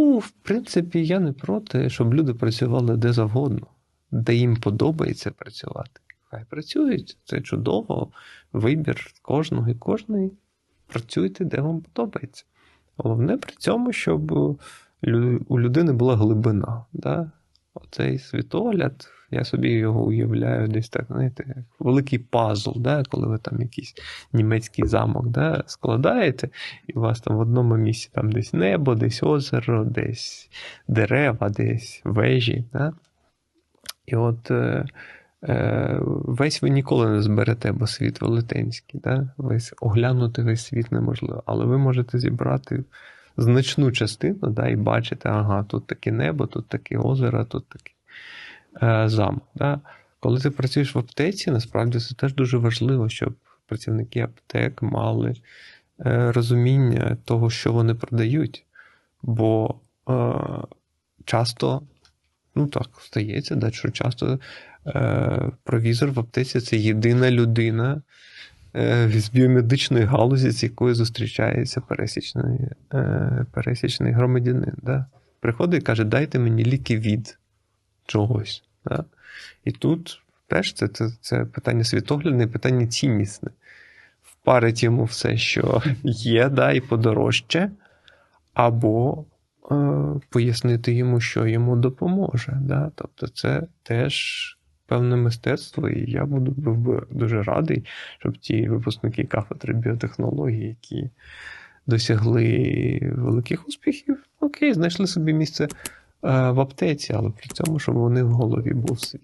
Ну, в принципі, я не проти, щоб люди працювали де завгодно, де їм подобається працювати. Хай працюють, це чудово. Вибір кожного і кожної. Працюйте, де вам подобається. Головне при цьому, щоб у людини була глибина. Да? Оцей світогляд, я собі його уявляю десь так, знаєте, як великий пазл, да? коли ви там якийсь німецький замок да? складаєте, і у вас там в одному місці там десь небо, десь озеро, десь дерева, десь вежі. Да? І от е, е, весь ви ніколи не зберете, бо світ велетенський. Да? Весь оглянути весь світ неможливо. Але ви можете зібрати значну частину да, і бачити, ага, тут таке небо, тут таке озеро, тут такий е, замок. Да? Коли ти працюєш в аптеці, насправді це теж дуже важливо, щоб працівники аптек мали е, розуміння того, що вони продають. Бо е, часто, ну так, стається, да, що часто е, провізор в аптеці це єдина людина з біомедичної галузі, з якою зустрічається пересічний, е, пересічний громадянин. Да? Приходить і каже, дайте мені ліки від чогось. Да? І тут теж це, це, це питання світоглядне, питання ціннісне. Впарить йому все, що є, да, і подорожче, або е, пояснити йому, що йому допоможе. Да? Тобто, це теж певне мистецтво, і я буду був дуже радий, щоб ті випускники кафедри біотехнології, які досягли великих успіхів, окей, знайшли собі місце е, в аптеці, але при цьому, щоб вони в голові був світ.